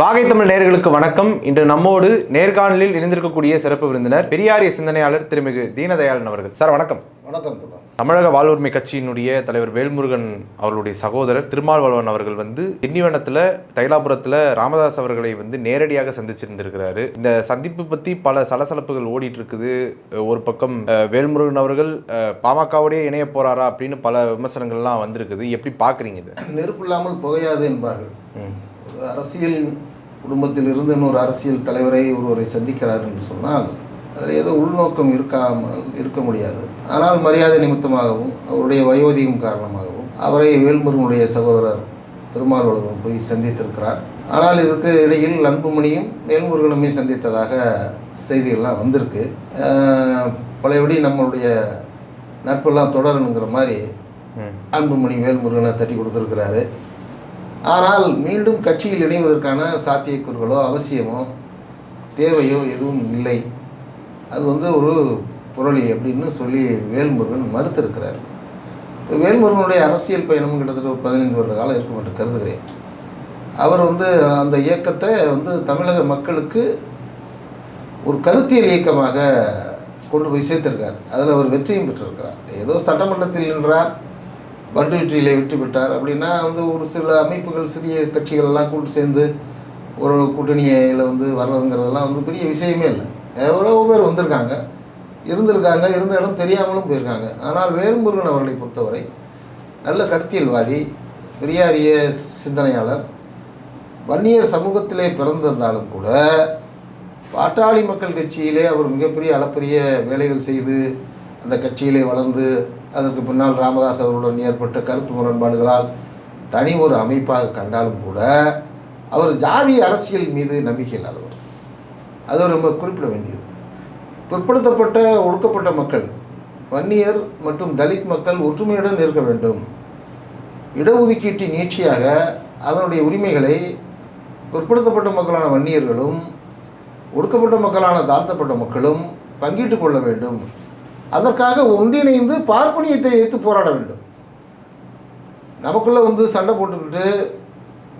வாகை தமிழ் நேயர்களுக்கு வணக்கம். இன்று நம்மோடு நேர்காணலில் இணைந்திருக்கக்கூடிய சிறப்பு விருந்தினர் பெரியாரிய சிந்தனையாளர் திருமிகு தீனதயாளன் அவர்கள். சார் வணக்கம். வணக்கம் தமிழக வாழ்வுரிமை கட்சியினுடைய தலைவர் வேல்முருகன் அவர்களுடைய சகோதரர் திருமாவளவன் அவர்கள் வந்து திண்டிவனத்தில் தைலாபுரத்தில் ராமதாஸ் அவர்களை வந்து நேரடியாக சந்திச்சிருந்திருக்கிறாரு. இந்த சந்திப்பு பற்றி பல சலசலப்புகள் ஓடிட்டு இருக்குது ஒரு பக்கம் வேல்முருகன் அவர்கள் பாமகவோடயே இணைய போறாரா அப்படின்னு பல விமர்சனங்கள்லாம் வந்திருக்குது. எப்படி பார்க்குறீங்க இது? நெருப்பு இல்லாமல் புகையாது என்பார்கள். அரசியல் குடும்பத்தில் இருந்து இன்னொரு அரசியல் தலைவரை ஒருவரை சந்திக்கிறார் என்று சொன்னால் அதில் ஏதோ உள்நோக்கம் இருக்காமல் இருக்க முடியாது. ஆனால் மரியாதை நிமித்தமாகவும் அவருடைய வயோதிகம் காரணமாகவும் அவரை வேல்முருகனுடைய சகோதரர் திருமாவளவன் போய் சந்தித்திருக்கிறார். ஆனால் இதற்கு இடையில் அன்புமணியும் வேல்முருகனுமே சந்தித்ததாக செய்திகள்லாம் வந்திருக்கு. பழையபடி நம்மளுடைய நட்பெல்லாம் தொடரணுங்கிற மாதிரி. அன்புமணி வேல்முருகனை தட்டி கொடுத்துருக்கிறாரு. ஆனால் மீண்டும் கட்சியில் இணைவதற்கான சாத்தியக்கூறுகளோ அவசியமோ தேவையோ எதுவும் இல்லை. அது வந்து ஒரு புரளி அப்படின்னு சொல்லி வேல்முருகன் மறுத்திருக்கிறார். வேல்முருகனுடைய அரசியல் பயணம் கிட்டத்தட்ட ஒரு பதினைந்து வருட காலம் இருக்கும் என்று கருதுகிறேன். அவர் வந்து அந்த இயக்கத்தை வந்து தமிழக மக்களுக்கு ஒரு கருத்தியல் இயக்கமாக கொண்டு போய் சேர்த்திருக்கார். அதில் அவர் வெற்றியும் பெற்றிருக்கிறார். ஏதோ சட்டமன்றத்தில் நின்றார். பண்டு வெற்றியிலே வெற்றி பெற்றார் அப்படின்னா வந்து ஒரு சில அமைப்புகள் சிறிய கட்சிகள் எல்லாம் கூட்டு சேர்ந்து ஒரு கூட்டணியில் வந்து வர்றதுங்கிறதெல்லாம் வந்து பெரிய விஷயமே இல்லை. எவ்வளோ பேர் வந்திருக்காங்க இருந்திருக்காங்க இருந்த இடம் தெரியாமலும் போயிருக்காங்க. ஆனால் வேல்முருகன் அவர்களை பொறுத்தவரை நல்ல கருத்தியல்வாதி பெரியாரிய சிந்தனையாளர். வன்னியர் சமூகத்திலே பிறந்திருந்தாலும் கூட பாட்டாளி மக்கள் கட்சியிலே அவர் மிகப்பெரிய அளப்பரிய வேலைகள் செய்து அந்த கட்சியிலே வளர்ந்து அதற்கு பின்னால் ராமதாஸ் அவர்களுடன் ஏற்பட்ட கருத்து முரண்பாடுகளால் தனி ஒரு அமைப்பாக கண்டாலும் கூட அவர் ஜாதி அரசியல் மீது நம்பிக்கை இல்லாதவர். அது ரொம்ப குறிப்பிட வேண்டியது. பிற்படுத்தப்பட்ட ஒடுக்கப்பட்ட மக்கள் வன்னியர் மற்றும் தலித் மக்கள் ஒற்றுமையுடன் இருக்க வேண்டும். இடஒதுக்கீட்டின் நீட்சியாக அதனுடைய உரிமைகளை பிற்படுத்தப்பட்ட மக்களான வன்னியர்களும் ஒடுக்கப்பட்ட மக்களான தாழ்த்தப்பட்ட மக்களும் பங்கிட்டு கொள்ள வேண்டும். அதற்காக ஒன்றிணைந்து பார்ப்பனியத்தை எதிர்த்து போராட வேண்டும். நமக்குள்ளே வந்து சண்டை போட்டுக்கிட்டு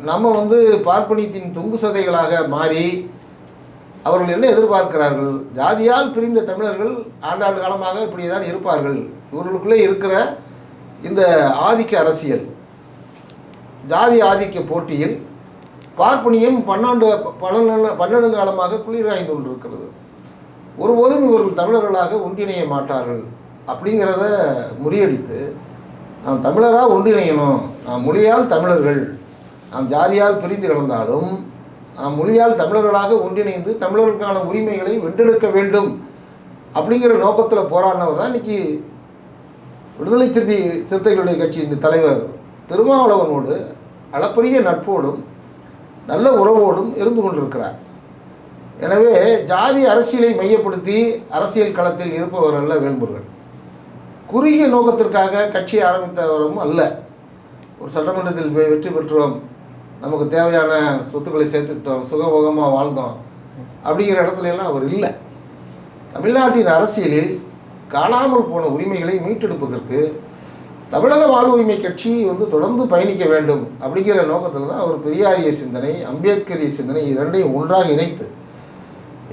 நம்ம வந்து பார்ப்பனியத்தின் தொங்கு சதைகளாக மாறி அவர்கள் என்ன எதிர்பார்க்கிறார்கள்? ஜாதியால் பிரிந்த தமிழர்கள் ஆண்டாண்டு காலமாக இப்படி தான் இருப்பார்கள். இவர்களுக்குள்ளே இருக்கிற இந்த ஆதிக்க அரசியல் ஜாதி ஆதிக்க போட்டியில் பார்ப்பனியம் பன்னெண்டு பன்னெண்டு பன்னெண்டு காலமாக குளிராய்ந்து கொண்டிருக்கிறது. ஒருபோதும் இவர்கள் தமிழர்களாக ஒன்றிணைய மாட்டார்கள் அப்படிங்கிறத முறியடித்து நாம் தமிழராக ஒன்றிணையணும் நாம் மொழியால் தமிழர்கள் நாம் ஜாதியால் பிரிந்து கிடந்தாலும் நாம் மொழியால் தமிழர்களாக ஒன்றிணைந்து தமிழர்களுக்கான உரிமைகளை வென்றெடுக்க வேண்டும் அப்படிங்கிற நோக்கத்தில் போராடினவர் தான் இன்றைக்கி விடுதலை சிறுத்தை சிறுத்தைகளுடைய கட்சியின் தலைவர். திருமாவளவனோடு அளப்பரிய நட்போடும் நல்ல உறவோடும் இருந்து கொண்டிருக்கிறார். எனவே ஜாதி அரசியலை மையப்படுத்தி அரசியல் களத்தில் இருப்பவர் அல்ல வேல்முருகன். குறுகிய நோக்கத்திற்காக கட்சியை ஆரம்பித்தவரும் அல்ல. ஒரு சட்டமன்றத்தில் வெற்றி பெற்றோம். நமக்கு தேவையான சொத்துக்களை சேர்த்துக்கிட்டோம். சுகபோகமாக வாழ்ந்தோம். அப்படிங்கிற இடத்துல எல்லாம் அவர் இல்லை. தமிழ்நாட்டின் அரசியலில் காணாமல் போன உரிமைகளை மீட்டெடுப்பதற்கு தமிழக வாழ்வுரிமை கட்சி வந்து தொடர்ந்து பயணிக்க வேண்டும். அப்படிங்கிற நோக்கத்தில் தான் அவர் பெரியாரிய சிந்தனை அம்பேத்கரிய சிந்தனை இரண்டையும் ஒன்றாக இணைத்து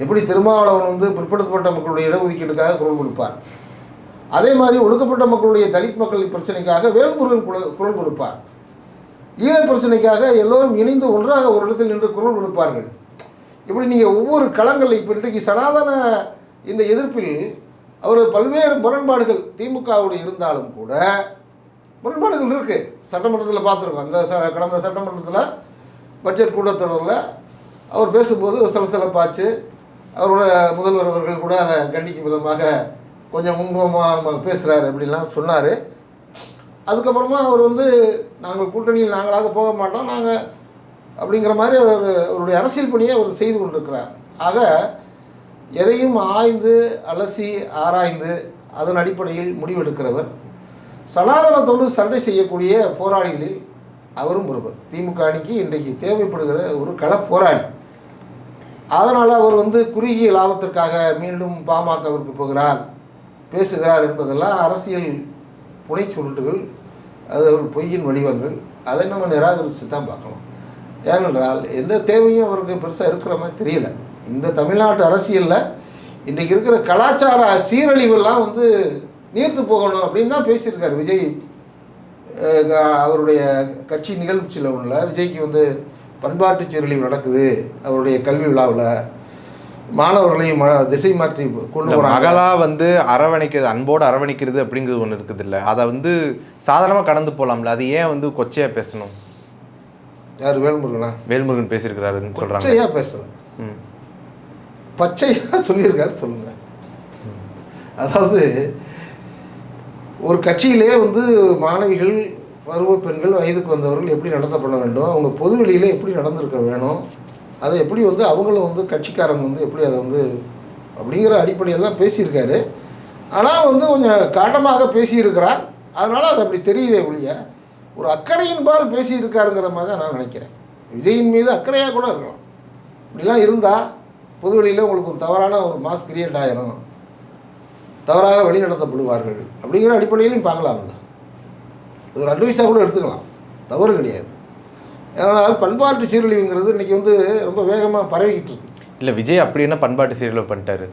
எப்படி திருமாவளவன் வந்து பிற்படுத்தப்பட்ட மக்களுடைய இடஒதுக்கீட்டுக்காக குரல் கொடுப்பார்? அதே மாதிரி ஒடுக்கப்பட்ட மக்களுடைய தலித் மக்கள் பிரச்சனைக்காக வேல்முருகன் குரல் குரல் கொடுப்பார். ஈழ பிரச்சனைக்காக எல்லோரும் இணைந்து ஒன்றாக ஒரு இடத்தில் நின்று குரல் கொடுப்பார்கள். இப்படி நீங்கள் ஒவ்வொரு களங்களில் இப்போ இன்றைக்கு சனாதன இந்த எதிர்ப்பில் அவர் பல்வேறு முரண்பாடுகள் திமுகவோடு இருந்தாலும் கூட முரண்பாடுகள் இருக்குது சட்டமன்றத்தில் பார்த்துருக்கோம். அந்த ச கடந்த சட்டமன்றத்தில் பட்ஜெட் கூட்டத்தொடரில் அவர் பேசும்போது சில சலசலப்பாச்சு. அவரோட முதல்வர் அவர்கள் கூட அதை கண்டிக்கும் விதமாக கொஞ்சம் முன்பமாக பேசுகிறாரு அப்படின்லாம் சொன்னார். அதுக்கப்புறமா அவர் வந்து நாங்கள் கூட்டணியில் நாங்களாக போக மாட்டோம். நாங்கள் அப்படிங்கிற மாதிரி அவர் அவருடைய அரசியல் பணியை அவர் செய்து கொண்டிருக்கிறார். ஆக எதையும் ஆய்ந்து அலசி ஆராய்ந்து அதன் அடிப்படையில் முடிவெடுக்கிறவர் சனாதனத்தோடு சண்டை செய்யக்கூடிய போராளிகளில் அவரும் ஒருவர். திமுக அணிக்கு இன்றைக்கு தேவைப்படுகிற ஒரு கள போராளி. அதனால் அவர் வந்து குறுகிய லாபத்திற்காக மீண்டும் பாமகவிற்கு போகிறார் பேசுகிறார் என்பதெல்லாம் அரசியல் புனை சுருட்டுகள் அது ஒரு பொய்யின் வடிவங்கள். அதை நம்ம நிராகரித்து தான் பார்க்கணும். ஏனென்றால் எந்த தேவையும் அவருக்கு பெருசாக இருக்கிற மாதிரி தெரியல. இந்த தமிழ்நாட்டு அரசியலில் இன்றைக்கி இருக்கிற கலாச்சார சீரழிவெல்லாம் வந்து நீர்த்து போகணும் அப்படின்னு தான் பேசியிருக்கார் விஜய். அவருடைய கட்சி நிகழ்ச்சியில் உள்ள விஜய்க்கு வந்து பண்பாட்டு சீரழிவு நடக்குது அவருடைய கல்வி விழாவில். மாணவர்களையும் திசை மாற்றி கொண்டு மகளா வந்து அரவணைக்கிறது அன்போடு அரவணைக்கிறது அப்படிங்கிறது ஒன்று இருக்குது இல்லை அதை வந்து சாதாரணமாக கடந்து போகலாம்ல அது ஏன் வந்து கொச்சையா பேசணும்? யார் வேல்முருகனா? வேல்முருகன் பேசியிருக்கிறாருன்னு சொல்றாங்க. பச்சையாக பேசல ம். பச்சையாக சொல்லியிருக்காரு சொல்லுங்க. அதாவது ஒரு கட்சியிலே வந்து மாணவிகள் பருவ பெண்கள் வயதுக்கு வந்தவர்கள் எப்படி நடத்தப்பட வேண்டும்? அவங்க பொது வெளியில எப்படி நடந்திருக்க வேணும்? அதை எப்படி வந்து அவங்களும் வந்து கட்சிக்காரங்க வந்து எப்படி அதை வந்து அப்படிங்கிற அடிப்படையில் தான் பேசியிருக்காரு. ஆனால் வந்து கொஞ்சம் காட்டமாக பேசியிருக்கிறார். அதனால் அது அப்படி தெரியுதே ஒழிய ஒரு அக்கறையின் பால் பேசியிருக்காருங்கிற மாதிரி தான் நான் நினைக்கிறேன். விஜயின் மீது அக்கறையாக கூட இருக்கலாம். இப்படிலாம் இருந்தால் பொதுவெளியில் உங்களுக்கு ஒரு தவறான ஒரு மாஸ் கிரியேட் ஆயிரும். தவறாக வழிநடத்தப்படுவார்கள் அப்படிங்கிற அடிப்படையிலையும் பார்க்கலாம்ல. இது ஒரு அட்வைஸாக கூட எடுத்துக்கலாம். தவறு கிடையாது. அதனால் பண்பாட்டு சீரழிவுங்கிறது இன்றைக்கி வந்து ரொம்ப வேகமாக பரவிக்கிட்டு இருக்கு. இல்ல விஜய் அப்படி என்ன பண்பாட்டு சீரியல் பண்ணிட்டாரு?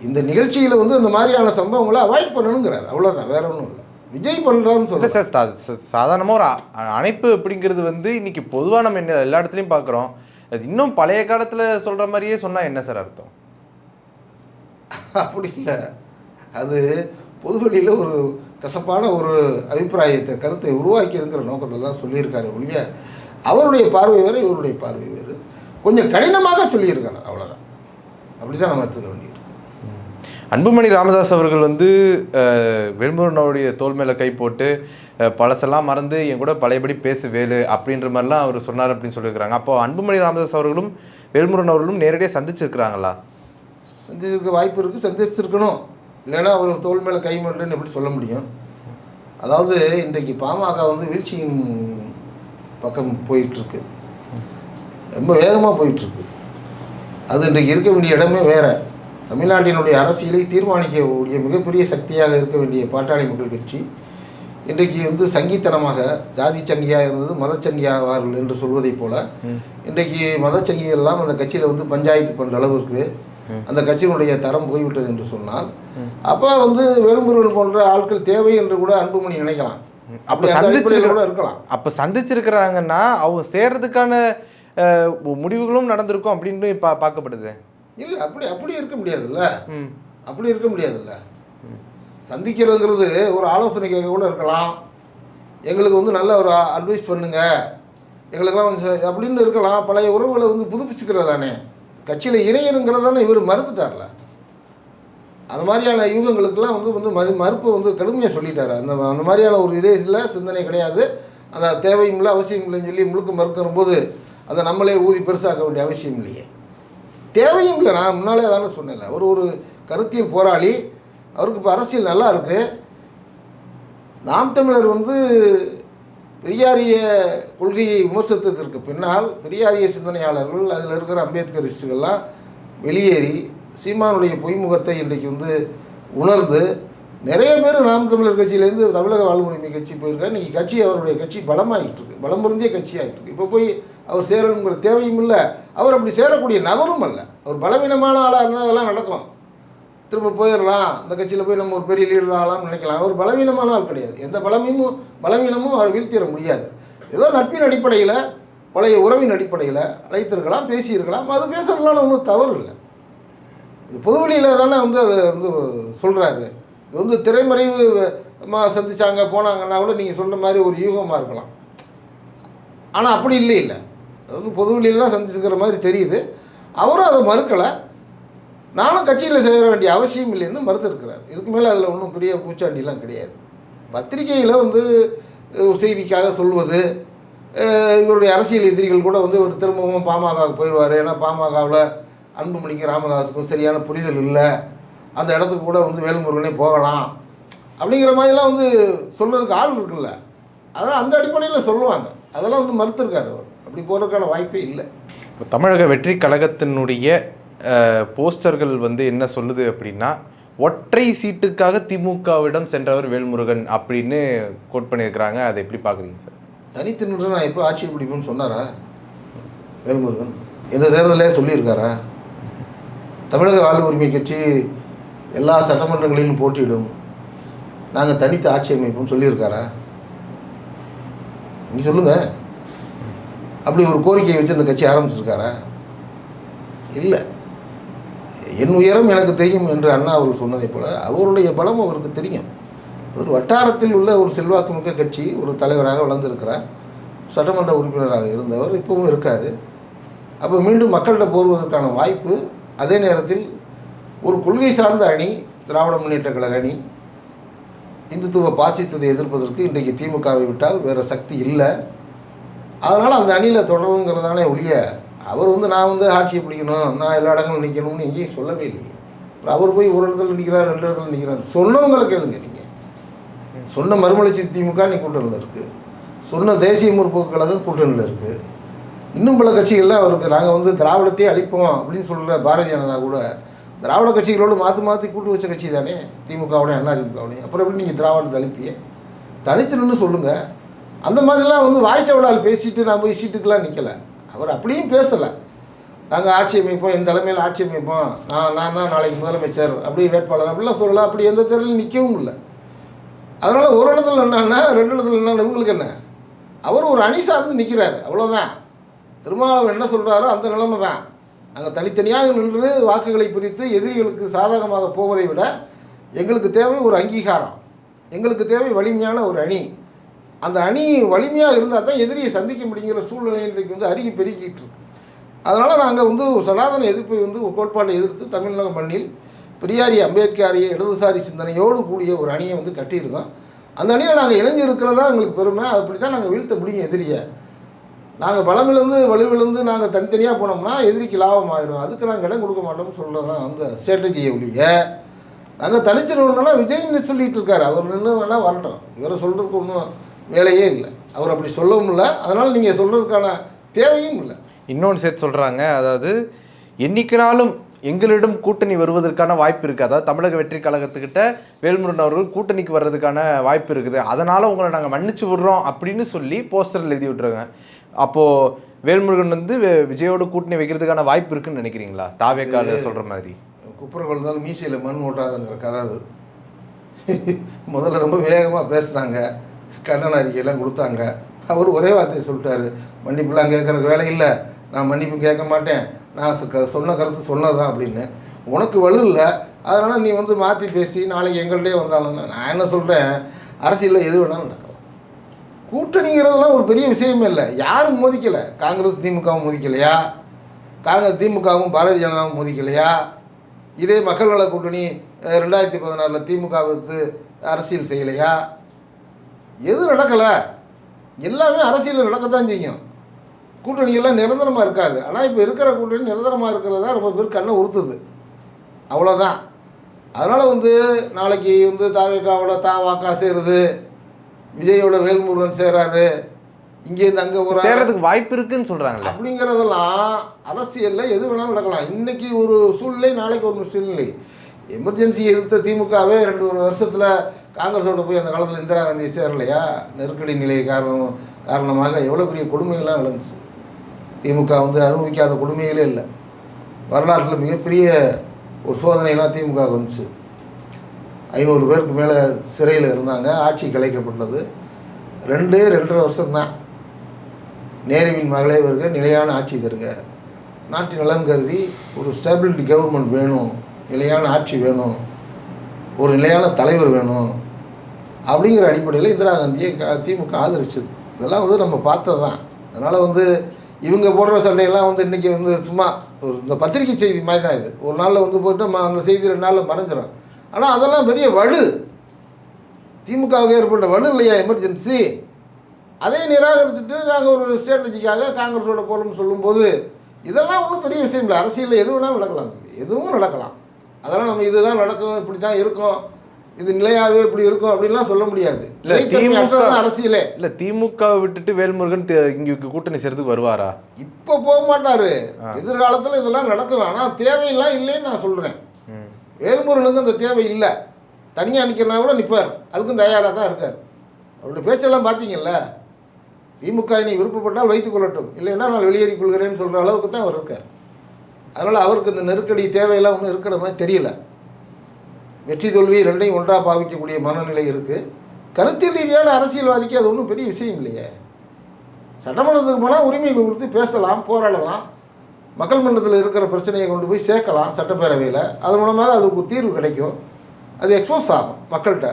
இந்த நிகழ்ச்சியில் வந்து இந்த மாதிரியான சம்பவங்களை அவாய்ட் பண்ணணுங்கிறார். அவ்வளோதான் வேற ஒன்றும் இல்லை. விஜய் பண்ணுறான்னு சொல்ல சார் சா- சா- சாதாரணமா ஒரு அணைப்பு அப்படிங்கிறது வந்து இன்னைக்கு பொதுவாக நம்ம என்ன எல்லா இடத்துலையும் பார்க்குறோம் அது இன்னும் பழைய காலத்துல சொல்ற மாதிரியே சொன்னா என்ன சார் அர்த்தம்? அப்படி இல்லை. அது பொதுவெளியில் ஒரு கசப்பான ஒரு அபிப்பிராயத்தை கருத்தை உருவாக்கியிருங்கிற நோக்கத்தில் தான் சொல்லியிருக்காரு ஒழிய அவருடைய பார்வை வேறு இவருடைய பார்வை வேறு. கொஞ்சம் கடினமாக சொல்லியிருக்காரு அவ்வளோதான் அப்படி தான் நம்ம எடுத்துக்க வேண்டியிருக்கு. அன்புமணி ராமதாஸ் அவர்கள் வந்து அஹ், வேல்முருகனுடைய தோல் மேல கை போட்டு பழசெல்லாம் மறந்து என் கூட பழையபடி பேசு வேலு அப்படின்ற மாதிரிலாம் அவர் சொன்னார் அப்படின்னு சொல்லியிருக்கிறாங்க. அப்போ அன்புமணி ராமதாஸ் அவர்களும் வேல்முருகன் அவர்களும் நேரடியாக சந்திச்சிருக்கிறாங்களா? சந்திச்சிருக்க வாய்ப்பு இருக்குது சந்திச்சிருக்கணும். இல்லைன்னா அவர் தோல் மேலே கை மட்டுன்னு எப்படி சொல்ல முடியும்? அதாவது இன்றைக்கு பாமக வந்து வீழ்ச்சியின் பக்கம் போயிட்டுருக்கு. ரொம்ப வேகமாக போயிட்டுருக்கு. அது இன்றைக்கு இருக்க வேண்டிய இடமே வேற. தமிழ்நாட்டினுடைய அரசியலை தீர்மானிக்கக்கூடிய மிகப்பெரிய சக்தியாக இருக்க வேண்டிய பாட்டாளி மக்கள் கட்சி இன்றைக்கு வந்து சங்கித்தனமாக ஜாதி சங்கியாக இருந்தது மதச்சங்கியாவார்கள் என்று சொல்வதைப் போல இன்றைக்கு மதச்சங்கிகள் எல்லாம் அந்த கட்சியில் வந்து பஞ்சாயத்து பண்ணுற அளவுக்கு அந்த கட்சியினுடைய தரம் போய்விட்டது என்று சொன்னால் அப்போ வந்து வேலுமுருகன் போன்ற ஆட்கள் தேவை என்று கூட அன்புமணி நினைக்கலாம். அப்படி அடிப்படையில் கூட இருக்கலாம். அப்போ சந்திச்சிருக்கிறாங்கன்னா அவங்க சேர்றதுக்கான முடிவுகளும் நடந்திருக்கும் அப்படின்னு பா பார்க்கப்படுது. இல்லை அப்படி அப்படி இருக்க முடியாதுல்ல. அப்படி இருக்க முடியாதுல்ல. சந்திக்கிறதுங்கிறது ஒரு ஆலோசனை கேட்க கூட இருக்கலாம். எங்களுக்கு வந்து நல்ல ஒரு அட்வைஸ் பண்ணுங்க. எங்களுக்கெல்லாம் அப்படின்னு இருக்கலாம். பழைய உறவுகளை வந்து புதுப்பிச்சுக்கிறது தானே. கட்சியில் இணையணுங்கிறது இவர் மறுத்துட்டார்ல? அந்த மாதிரியான யூகங்களுக்கெல்லாம் வந்து வந்து மது மறுப்பு வந்து கடுமையாக சொல்லிட்டார். அந்த அந்த மாதிரியான ஒரு இதே இதில் சிந்தனை கிடையாது. அந்த தேவையும் இல்லை அவசியம் இல்லைன்னு சொல்லி முழுக்க மறுக்கிற போது அதை நம்மளே ஊதி பெருசாக்க வேண்டிய அவசியம் இல்லையே. தேவையும் இல்லை நான் முன்னாலே தானே சொன்னேன்ல. ஒரு ஒரு கருத்தியல் போராளி அவருக்கு இப்போ அரசியல் நல்லா இருக்குது நாம் தமிழர் வந்து பெரியாரிய கொள்கையை விமர்சித்ததற்கு பின்னால் பெரியாரிய சிந்தனையாளர்கள் அதில் இருக்கிற அம்பேத்கரிஸ்டுகள்லாம் வெளியேறி சீமானுடைய பொய்முகத்தை இன்றைக்கு வந்து உணர்ந்து நிறைய பேர் நாம் தமிழர் கட்சியிலேருந்து தமிழக வாழ்வுரிமை கட்சி போயிருக்காரு இன்றைக்கி கட்சி அவருடைய கட்சி பலமாகிட்டு இருக்கு பலம் பொருந்திய கட்சியாகிட்டு இருக்கு இப்போ போய் அவர் சேரணுங்கிற தேவையும் இல்லை. அவர் அப்படி சேரக்கூடிய நபரும் அல்ல. அவர் பலவீனமான ஆளாக இருந்தால் அதெல்லாம் நடக்கும். திரும்ப போயிடலாம். அந்த கட்சியில் போய் நம்ம ஒரு பெரிய லீடர் ஆகலாம்னு நினைக்கலாம். அவர் பலவீனமான ஆள் கிடையாது. எந்த பலவீனமும் பலவீனமும் அவர் வீழ்த்திட முடியாது. ஏதோ நட்பின் அடிப்படையில் பழைய உறவின் அடிப்படையில் அழைத்திருக்கலாம் பேசியிருக்கலாம். அது பேசுகிறதுனால ஒன்றும் தவறு இல்லை. இது பொதுவெளியில் தானே வந்து அதை வந்து சொல்கிறாரு இது வந்து திரைமறைவு அம்மா சந்திச்சாங்க போனாங்கன்னா கூட நீங்கள் சொல்கிற மாதிரி ஒரு யூகமாக இருக்கலாம். ஆனால் அப்படி இல்லை இல்லை அது வந்து பொதுவெளியில் தான் சந்திச்சுக்கிற மாதிரி தெரியுது. அவரும் அதை மறுக்கலை. நானும் கட்சியில் சேர வேண்டிய அவசியம் இல்லைன்னு மறுத்திருக்கிறார். இதுக்கு மேலே அதில் ஒன்றும் பெரிய பூச்சாண்டிலாம் கிடையாது. பத்திரிகையில் வந்து செய்திக்காக சொல்வது இவருடைய அரசியல் எதிரிகள் கூட வந்து ஒரு திரும்பவும் பாமகவுக்கு போயிடுவார். ஏன்னா பாமகவில் அன்புமணிக்கு ராமதாஸுக்கும் சரியான புரிதல் இல்லை. அந்த இடத்துக்கு கூட வந்து வேலுமுருகனே போகலாம். அப்படிங்கிற மாதிரிலாம் வந்து சொல்கிறதுக்கு ஆள் இருக்குல்ல. அதான் அந்த அடிப்படையில் சொல்லுவாங்க. அதெல்லாம் வந்து மறுத்திருக்காரு அவர். அப்படி போகிறதுக்கான வாய்ப்பே இல்லை. இப்போ தமிழக வெற்றி கழகத்தினுடைய போஸ்டர்கள் வந்து என்ன சொல்லுது அப்படின்னா ஒற்றை சீட்டுக்காக திமுகவிடம் சென்றவர் வேல்முருகன் அப்படின்னு கோட் பண்ணியிருக்கிறாங்க. அதை எப்படி பார்க்குறீங்க சார்? தனித்து நின்று நான் எப்போ ஆட்சி பிடிப்போம்னு சொன்னாரா? வேல்முருகன். இந்த தேர்தலே சொல்லியிருக்காரா? தமிழக வாழ்வு உரிமை கட்சி எல்லா சட்டமன்றங்களிலும் போட்டியிடும். நாங்கள் தனித்து ஆட்சி அமைப்போம்னு சொல்லியிருக்காரா? நீ சொல்லுங்கள் அப்படி ஒரு கோரிக்கையை வச்சு அந்த கட்சி ஆரம்பிச்சிருக்காரா? இல்லை. என் உயரம் எனக்கு தெரியும் என்று அண்ணா அவர்கள் சொன்னதைப் போல அவருடைய பலம் அவருக்கு தெரியும். ஒரு வட்டாரத்தில் உள்ள ஒரு செல்வாக்குமிக்க கட்சி ஒரு தலைவராக வளர்ந்திருக்கிறார். சட்டமன்ற உறுப்பினராக இருந்தவர் இப்பவும் இருக்கார். அப்போ மீண்டும் மக்கள்கிட்ட போடுவதற்கான வாய்ப்பு அதே நேரத்தில் ஒரு கொள்கை சார்ந்த அணி திராவிட முன்னேற்ற கழக அணி இந்துத்துவ பாசித்ததை எதிர்ப்பதற்கு இன்றைக்கு திமுகவை விட்டால் வேறு சக்தி இல்லை. அதனால் அந்த அணியில் தொடருங்கிறதானே ஒழிய அவர் வந்து நான் வந்து ஆட்சியை பிடிக்கணும் நான் எல்லா இடங்களும் நிற்கணும்னு எங்கேயும் சொல்லவே இல்லையே. அவர் போய் ஒரு இடத்துல நிற்கிறார் ரெண்டு இடத்துல நிற்கிறார் சொன்னவங்களை கேளுங்க நீங்கள் சொன்ன மறுமலர்ச்சி திமுக நீ கூட்டணியில் இருக்குது சொன்ன தேசிய முற்போக்கு கழகம் கூட்டணியில் இருக்குது இன்னும் பல கட்சிகள்லாம் அவருக்கு நாங்கள் வந்து திராவிடத்தையே அழிப்போம் அப்படின்னு சொல்கிற பாரதிய ஜனதா கூட திராவிட கட்சிகளோடு மாற்றி மாற்றி கூட்டு வச்ச கட்சி தானே திமுகவுடைய அண்ணா திமுகவுடைய. அப்புறம் எப்படி நீங்கள் திராவிடத்தை அழிப்பியே தனித்து நின்று சொல்லுங்கள் அந்த மாதிரிலாம் வந்து வாய்ச்சவடால் பேசிட்டு நான் போய் சீட்டுக்கெலாம் நிற்கலை அவர் அப்படியும் பேசலை. நாங்கள் ஆட்சி அமைப்போம் என் தலைமையில் ஆட்சி அமைப்போம். நான் நான் தான் நாளைக்கு முதலமைச்சர் அப்படி வேட்பாளர். அப்படிலாம் சொல்லலாம். அப்படி எந்த தேர்தலும் நிற்கவும் இல்லை. அதனால் ஒரு இடத்துல என்னன்னா ரெண்டு இடத்துல என்னென்ன உங்களுக்கு என்ன? அவர் ஒரு அணி சார்ந்து நிற்கிறார் அவ்வளோதான் திருமாவளவன் என்ன சொல்கிறாரோ அந்த நிலைமை தான். அங்கே தனித்தனியாக நின்று வாக்குகளை பிரித்து எதிரிகளுக்கு சாதகமாக போவதை விட எங்களுக்கு தேவை ஒரு அங்கீகாரம். எங்களுக்கு தேவை வலிமையான ஒரு அணி. அந்த அணி வலிமையாக இருந்தால் தான் எதிரியை சந்திக்க முடியுங்கிற சூழ்நிலை இன்றைக்கு வந்து அருகி பெருகிட்டு இருக்கு. அதனால் நாங்கள் வந்து சனாதன எதிர்ப்பை வந்து கோட்பாட்டை எதிர்த்து தமிழக மண்ணில் பெரியாரி அம்பேத்கரிய இடதுசாரி சிந்தனையோடு கூடிய ஒரு அணியை வந்து கட்டியிருக்கோம். அந்த அணியில் நாங்கள் இணைஞ்சு இருக்கிறதா எங்களுக்கு பெருமை. அப்படி தான் நாங்கள் வீழ்த்த முடியும் எதிரியை. நாங்கள் பலமிலிருந்து வலுவிலிருந்து நாங்கள் தனித்தனியாக போனோம்னா எதிரிக்கு லாபம் ஆயிரும். அதுக்கு நாங்கள் இடம் கொடுக்க மாட்டோம்னு சொல்கிறதான் அந்த ஸ்ட்ராட்டஜியை ஒழிய. நாங்கள் தனிச்சிருவோம்னா நின்றோம்னா விஜய்னு சொல்லிட்டு இருக்காரு. அவர் நின்று வேணால் வரட்டும். இவரை சொல்கிறதுக்கு ஒன்றும் வேலையே இல்லை. அவர் அப்படி சொல்லவும் இல்லை. அதனால் நீங்கள் சொல்கிறதுக்கான தேவையும் இல்லை. இன்னொன்று சேர்த்து சொல்கிறாங்க அதாவது என்னைக்குனாலும் எங்களிடம் கூட்டணி வருவதற்கான வாய்ப்பு இருக்குது அதாவது தமிழக வெற்றி கழகத்துக்கிட்ட வேல்முருகன் அவர்கள் கூட்டணிக்கு வர்றதுக்கான வாய்ப்பு இருக்குது. அதனால் உங்களை நாங்கள் மன்னிச்சு விடுறோம் அப்படின்னு சொல்லி போஸ்டரில் எழுதி விட்டுருங்க அப்போது வேல்முருகன் வந்து விஜயோட கூட்டணி வைக்கிறதுக்கான வாய்ப்பு இருக்குன்னு நினைக்கிறீங்களா? தாவேக்கால சொல்கிற மாதிரி. குப்புற கொழுந்தாலும் மீசையில் மண் ஓட்டாதுங்கிற கதை அது. முதல்ல ரொம்ப வேகமாக பேசுனாங்க கண்டன அறிக்கையெல்லாம் கொடுத்தாங்க. அவர் ஒரே வார்த்தையை சொல்லிட்டாரு. மன்னிப்புலாம் கேட்குறக்கு வேலை இல்லை. நான் மன்னிப்பு கேட்க மாட்டேன். நான் சொ- க- சொன்ன கருத்து சொன்னதான் அப்படின்னு. உனக்கு வலு இல்லை. அதனால் நீ வந்து மாற்றி பேசி நாளைக்கு எங்கள்கிட்டே வந்தாலும் நான் என்ன சொல்கிறேன் அரசியலில் எது வேணாலும் நடக்கலாம் கூட்டணிங்கிறதெல்லாம் ஒரு பெரிய விஷயமே இல்லை. யாரும் மோதிக்கலை. காங்கிரஸ் திமுகவும் மோதிக்கலையா? காங்கிரஸ் திமுகவும் பாரதிய ஜனதாவும் மோதிக்கலையா? இதே மக்கள் நல கூட்டணி ரெண்டாயிரத்தி பதினாறில் திமுக எடுத்து அரசியல் செய்யலையா? எதுவும் நடக்கலை? எல்லாமே அரசியலில் நடக்கத்தான் செய்யும். கூட்டணியெல்லாம் நிரந்தரமாக இருக்காது. ஆனால் இப்போ இருக்கிற கூட்டணி நிரந்தரமாக இருக்கிறது தான் ரொம்ப பேர் கண்ணை உறுத்துது. அவ்வளோதான் அதனால் வந்து நாளைக்கு வந்து தாவேக்காவோட தாவாக்கா சேருது. விஜயோட வேல்முருகன் சேராரு. இங்கேருந்து அங்கே ஒரு சேர்றதுக்கு வாய்ப்பு இருக்குன்னு சொல்கிறாங்கல்ல அப்படிங்கிறதெல்லாம் அரசியலில் எது வேணாலும் நடக்கலாம். இன்னைக்கு ஒரு சூழ்நிலை நாளைக்கு ஒரு சூழ்நிலை. எமர்ஜென்சி எதிர்த்த திமுகவே ரெண்டு ஒரு வருஷத்தில் காங்கிரஸோட போய் அந்த காலத்தில் இந்திரா காந்தி சேரலையா நெருக்கடி நிலை காரணம் காரணமாக எவ்வளோ பெரிய கொடுமைகள்லாம் நடந்துச்சு. திமுக வந்து அனுபவிக்காத கொடுமைகளே இல்லை. வரலாற்றில் மிகப்பெரிய ஒரு சோதனையெல்லாம் திமுக வந்துச்சு. ஐநூறு பேருக்கு மேலே சிறையில் இருந்தாங்க ஆட்சி கலைக்கப்பட்டது ரெண்டு ரெண்டரை வருஷம்தான். நேருவின் மகளே வருக நிலையான ஆட்சி தருக. நாட்டு நலன் கருதி ஒரு ஸ்டெபிலிட்டி கவர்மெண்ட் வேணும் நிலையான ஆட்சி வேணும் ஒரு நிலையான தலைவர் வேணும் அப்படிங்கிற அடிப்படையில் இந்திரா காந்தியை க- திமுக ஆதரிச்சது. இதெல்லாம் வந்து நம்ம பார்த்தது தான் அதனால் வந்து இவங்க போடுற சண்டையெல்லாம் வந்து இன்றைக்கி வந்து சும்மா ஒரு இந்த பத்திரிகை செய்தி மாதிரி தான் இது. ஒரு நாளில் வந்து போட்டு அந்த செய்தி ரெண்டு நாளில் மறைஞ்சிடும் ஆனால் அதெல்லாம் பெரிய வலு. திமுகவுக்கு ஏற்பட்ட வலு இல்லையா எமர்ஜென்சி அதை நிராகரிச்சுட்டு நாங்கள் ஒரு ஸ்ட்ராட்டஜிக்காக காங்கிரஸோட போகிறோம்னு சொல்லும்போது இதெல்லாம் ஒன்றும் பெரிய விஷயம் இல்லை. அரசியலில் எது வேணாலும் நடக்கலாம். எதுவும் நடக்கலாம். அதெல்லாம் நம்ம இதுதான் நடக்கும் இப்படி தான் இருக்கும். இது நிலையாகவே இப்படி இருக்கும் அப்படின்லாம் சொல்ல முடியாது. இல்ல, திமுக அரசியலே. இல்லை திமுகவை விட்டுட்டு வேல்முருகன் இங்க கூட்டணி சேர்றதுக்கு வருவாரா? இப்போ போக மாட்டாரு எதிர்காலத்தில் இதெல்லாம் நடக்கும். ஆனால் தேவையெல்லாம் இல்லைன்னு நான் சொல்கிறேன் வேல்முருகனுக்கு அந்த தேவை இல்லை. தனியாக நிற்கிறனா கூட நிற்பார் அதுக்கும் தயாராக தான் இருக்கார். அவருடைய பேச்செல்லாம் பார்த்தீங்கல்ல திமுக இனி விருப்பப்பட்டால் வைத்துக் கொள்ளட்டும். இல்லைன்னா நான் வெளியேறிக் கொள்கிறேன்னு சொல்கிற அளவுக்கு தான் அவர் இருக்கார். அதனால் அவருக்கு இந்த நெருக்கடி தேவையெல்லாம் ஒன்றும் இருக்கிற மாதிரி தெரியல. வெற்றி தோல்வி ரெண்டையும் ஒன்றாக பாவிக்கக்கூடிய மனநிலை இருக்குது கருத்தியல் ரீதியான அரசியல்வாதிக்கு அது ஒன்றும் பெரிய விஷயம் இல்லையே. சட்டமன்றத்துக்கு போனால் உரிமை கொடுத்து பேசலாம் போராடலாம். மக்கள் மன்றத்தில் இருக்கிற பிரச்சனையை கொண்டு போய் சேர்க்கலாம் சட்டப்பேரவையில். அது மூலமாக அதுக்கு தீர்வு கிடைக்கும். அது எக்ஸ்போஸ் ஆகும் மக்கள்கிட்ட.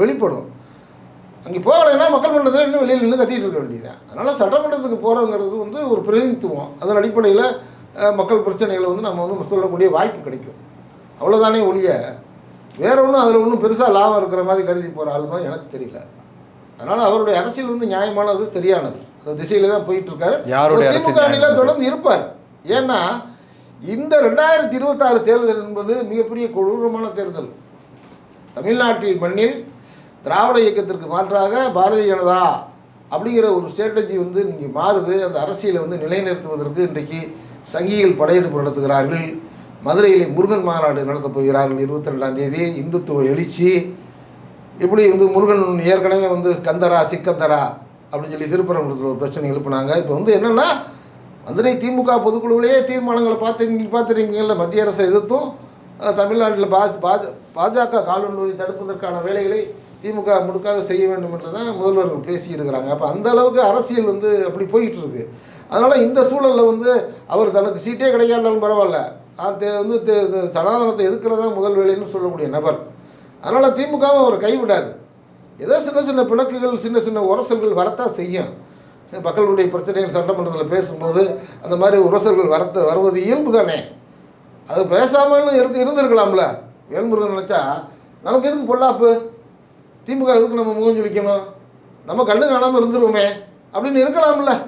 வெளிப்படும். அங்கே போகலைன்னா மக்கள் மன்றத்தில் இன்னும் வெளியில் நின்று கத்திட்டு இருக்க வேண்டியதான் அதனால் சட்டமன்றத்துக்கு போகிறோங்கிறது வந்து ஒரு பிரதிநிதித்துவம். அதன் அடிப்படையில் மக்கள் பிரச்சனைகளை வந்து நம்ம வந்து சொல்லக்கூடிய வாய்ப்பு கிடைக்கும். அவ்வளோதானே ஒழிய வேற ஒன்றும் அதில் ஒன்றும் பெருசாக லாபம் இருக்கிற மாதிரி கருதி போகிற ஆள் மாதிரி எனக்கு தெரியல. அதனால் அவருடைய அரசியல் வந்து நியாயமானது சரியானது. அந்த திசையில் தான் போயிட்டு இருக்காரு. யாருடைய அவர் அரசியல் திமுக அணியில? தொடர்ந்து இருப்பார். ஏன்னா இந்த ரெண்டாயிரத்தி இருபத்தாறு தேர்தல் என்பது மிகப்பெரிய கொடூரமான தேர்தல். தமிழ்நாட்டில் மண்ணில் திராவிட இயக்கத்திற்கு மாற்றாக பாரதிய ஜனதா அப்படிங்கிற ஒரு ஸ்ட்ராட்டஜி வந்து இங்கே மாறுது. அந்த அரசியலை வந்து நிலைநிறுத்துவதற்கு இன்றைக்கு சங்கிகள் படையெடுப்பு நடத்துகிறார்கள். மதுரையில் முருகன் மாநாடு நடத்தப் போகிறார்கள் இருபத்தி ரெண்டாம் தேதி. இந்துத்துவ எழுச்சி. இப்படி வந்து முருகன் ஏற்கனவே வந்து கந்தரா சிக்கந்தரா அப்படின்னு சொல்லி திருப்பரங்குன்றத்தில் ஒரு பிரச்சனை எழுப்புனாங்க. இப்போ வந்து என்னென்னா மதுரை திமுக பொதுக்குழுவிலேயே தீர்மானங்களை பார்த்து நீங்கள் பார்த்துருக்கீங்கல்ல மத்திய அரசை எதிர்த்தும் தமிழ்நாட்டில் பாஜ் பாஜ பாஜக காலூன்றுவதை தடுப்பதற்கான வேலைகளை திமுக முடுக்காக செய்ய வேண்டும் என்று தான் முதல்வர்கள் பேசியிருக்கிறாங்க. அப்போ அந்த அளவுக்கு அரசியல் வந்து அப்படி போயிட்டுருக்கு அதனால் இந்த சூழலில் வந்து அவர் தனக்கு சீட்டே கிடைக்காட்டாலும் பரவாயில்ல. அது வந்து தே- தே- சனாதனத்தை எதிர்க்கிறதா முதல் வேலைன்னு சொல்லக்கூடிய நபர். அதனால் திமுகவும் அவர் கைவிடாது. ஏதோ சின்ன சின்ன பிணக்குகள் சின்ன சின்ன உரசல்கள் வரத்தான் செய்யும். மக்களுடைய பிரச்சனைகள் சட்டமன்றத்தில் பேசும்போது அந்த மாதிரி உரசல்கள் வரத்த வருவது இயல்பு தானே அது பேசாமலும் இருக்கு இருந்திருக்கலாம்ல. வேல்முருகன் நினச்சா நமக்கு எதுக்கு பொல்லாப்பு? திமுக எதுக்கு நம்ம முகம் சொல்லிக்கணும் நம்ம கண்ணு காணாமல் இருந்துருவோமே. அப்படின்னு இருக்கலாம்ல.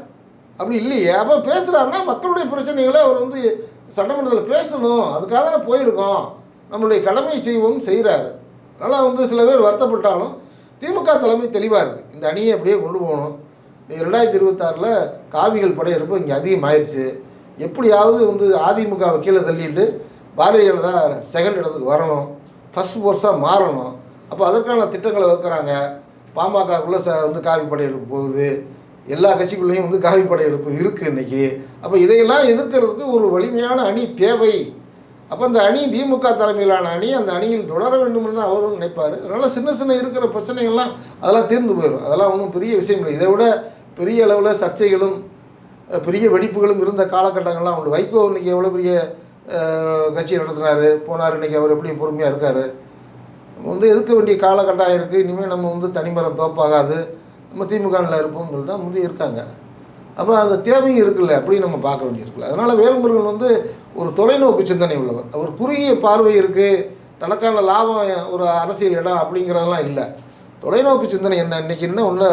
அப்படி இல்லையே. அப்போ பேசுகிறாருன்னா மக்களுடைய பிரச்சனைகளை அவர் வந்து சட்டமன்றத்தில் பேசணும். அதுக்காக தானே போயிருக்கோம். நம்மளுடைய கடமையை செய்வோம் செய்கிறாரு அதனால் வந்து சில பேர் வருத்தப்பட்டாலும் திமுக தலைமை தெளிவாக இருக்குது இந்த அணியை அப்படியே கொண்டு போகணும். ரெண்டாயிரத்தி இருபத்தாறில் காவிகள் படையெடுப்பு இங்கே அதிகமாயிருச்சு. எப்படியாவது வந்து அதிமுகவை கீழே தள்ளிட்டு பாரதிய ஜனதா செகண்ட் இடத்துக்கு வரணும். ஃபஸ்ட் ஃபோர்ஸாக மாறணும். அப்போ அதற்கான திட்டங்களை வைக்கிறாங்க. பாமகக்குள்ளே ச வந்து காவி படையெடுப்பு போகுது. எல்லா கட்சிக்குள்ளேயும் வந்து காவி படையெடுப்பு இருக்குது இன்றைக்கி அப்போ இதையெல்லாம் எதிர்க்கிறதுக்கு ஒரு வலிமையான அணி தேவை. அப்போ அந்த அணி திமுக தலைமையிலான அணி அந்த அணியில் தொடர வேண்டும் தான் அவரும் நினைப்பார். அதனால் சின்ன சின்ன இருக்கிற பிரச்சனைகள்லாம் அதெல்லாம் தீர்ந்து போயிடும் அதெல்லாம் ஒன்றும் பெரிய விஷயம் இல்லை. இதை விட பெரிய அளவில் சர்ச்சைகளும் பெரிய வெடிப்புகளும் இருந்த காலகட்டங்கள்லாம் உண்டு. வைகோ இன்னைக்கு எவ்வளோ பெரிய கட்சி நடத்தினார்? போனார் இன்னைக்கு அவர் எப்படி பொறுமையாக இருக்கார்? வந்து எதுக்க வேண்டிய காலகட்டம் இருக்குது இனிமேல் நம்ம வந்து தனிமரம் தோப்பாகாது. நம்ம திமுகவில் இருப்போங்கிறது தான் முந்தி இருக்காங்க. அப்போ அந்த தேவையும் இருக்குல்ல அப்படின்னு நம்ம பார்க்க வேண்டியிருக்குல்ல. அதனால் வேல்முருகன் வந்து ஒரு தொலைநோக்கு சிந்தனை உள்ளவர். அவர் குறுகிய பார்வை இருக்குது தனக்கான லாபம் ஒரு அரசியல் இடம் அப்படிங்கிறதெல்லாம் இல்லை. தொலைநோக்கு சிந்தனை என்ன? இன்றைக்கி என்ன ஒன்று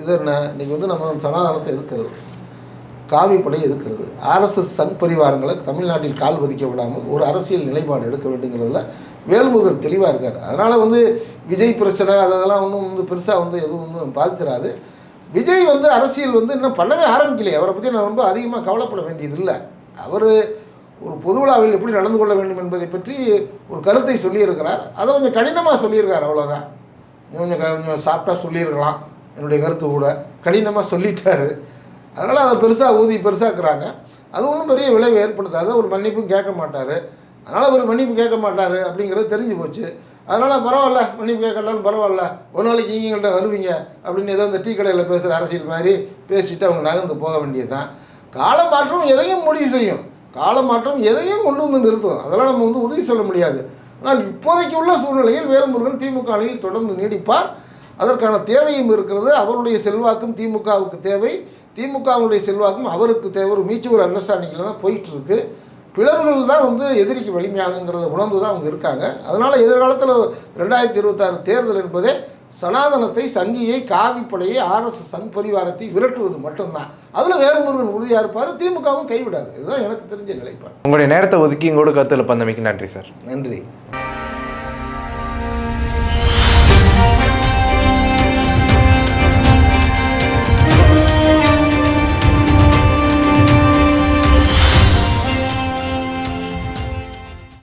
இது என்ன? இன்றைக்கி வந்து நம்ம சனாதனத்தை எதிர்க்கிறது. காவிப்படை இருக்கிறது எதிர்க்கிறது ஆர்எஸ்எஸ் சன் பரிவாரங்களை தமிழ்நாட்டில் கால் பதிக்க விடாமல் ஒரு அரசியல் நிலைப்பாடு எடுக்க வேண்டுங்கிறதுல வேல்முருகன் தெளிவாக இருக்கார். அதனால் வந்து விஜய் பிரச்சனை அதெல்லாம் ஒன்றும் வந்து பெருசாக வந்து எதுவும் ஒன்றும் பாதிச்சிடாது விஜய் வந்து அரசியல் வந்து இன்னும் பண்ணவே ஆரம்பிக்கலையே. அவரை பற்றி நான் ரொம்ப அதிகமாக கவலைப்பட வேண்டியதில்லை அவர் ஒரு பொது விழாவில் எப்படி நடந்து கொள்ள வேண்டும் என்பதை பற்றி ஒரு கருத்தை சொல்லியிருக்கிறார். அதை கொஞ்சம் கடினமாக சொல்லியிருக்கார் அவ்வளோதான் கொஞ்சம் கொஞ்சம் சாஃப்டாக சொல்லியிருக்கலாம். என்னுடைய கருத்து கூட கடினமாக சொல்லிட்டாரு. அதனால் அதை பெருசாக ஊதி பெருசாக்குறாங்க அது ஒன்றும் பெரிய விளைவு ஏற்படுத்தாது. அவர் மன்னிப்பும் கேட்க மாட்டார். அதனால் அவர் மன்னிப்பு கேட்க மாட்டார் அப்படிங்கிறது தெரிஞ்சு போச்சு. அதனால் பரவாயில்ல மன்னிப்பு கேட்கலான்னு பரவாயில்ல. ஒரு நாளைக்கு நீங்கள்கிட்ட வருவீங்க அப்படின்னு ஏதோ இந்த டீ கடையில் பேசுகிற அரசியல் மாதிரி பேசிட்டு அவங்க நகர்ந்து போக வேண்டியது தான் காலமாற்றம் எதையும் முடிவு செய்யும். காலமாற்றம் எதையும் கொண்டு வந்து நிறுத்தும். அதெல்லாம் நம்ம வந்து உறுதி சொல்ல முடியாது. ஆனால் இப்போதைக்கு உள்ள சூழ்நிலையில் வேல்முருகன் திமுக அணியில் தொடர்ந்து நீடிப்பார். அதற்கான தேவையும் இருக்கிறது. அவருடைய செல்வாக்கும் திமுகவுக்கு தேவை. திமுகவுடைய செல்வாக்கும் அவருக்கு தேவை ஒரு மியூச்சுவல் அண்டர்ஸ்டாண்டிங்கில் தான் போயிட்டு இருக்கு பிளவுகள் தான் வந்து எதிரிக்கு வலிமையாகுங்கிறத உணர்ந்து தான் அவங்க இருக்காங்க. அதனால் எதிர்காலத்தில் ரெண்டாயிரத்தி இருபத்தாறு தேர்தல் என்பதே சனாதனத்தை சங்கியை காவிப்படையை ஆர்எஸ்எஸ் சங் பரிவாரத்தை விரட்டுவது மட்டும்தான். அதில் வேல்முருகன் உறுதியாக இருப்பார் திமுகவும் கைவிடாது. இதுதான் எனக்கு தெரிஞ்ச நிலைப்பாடு. உங்களுடைய நேரத்தை ஒதுக்கி எங்களோட கருத்தில் பந்தமைக்கு நன்றி சார். நன்றி.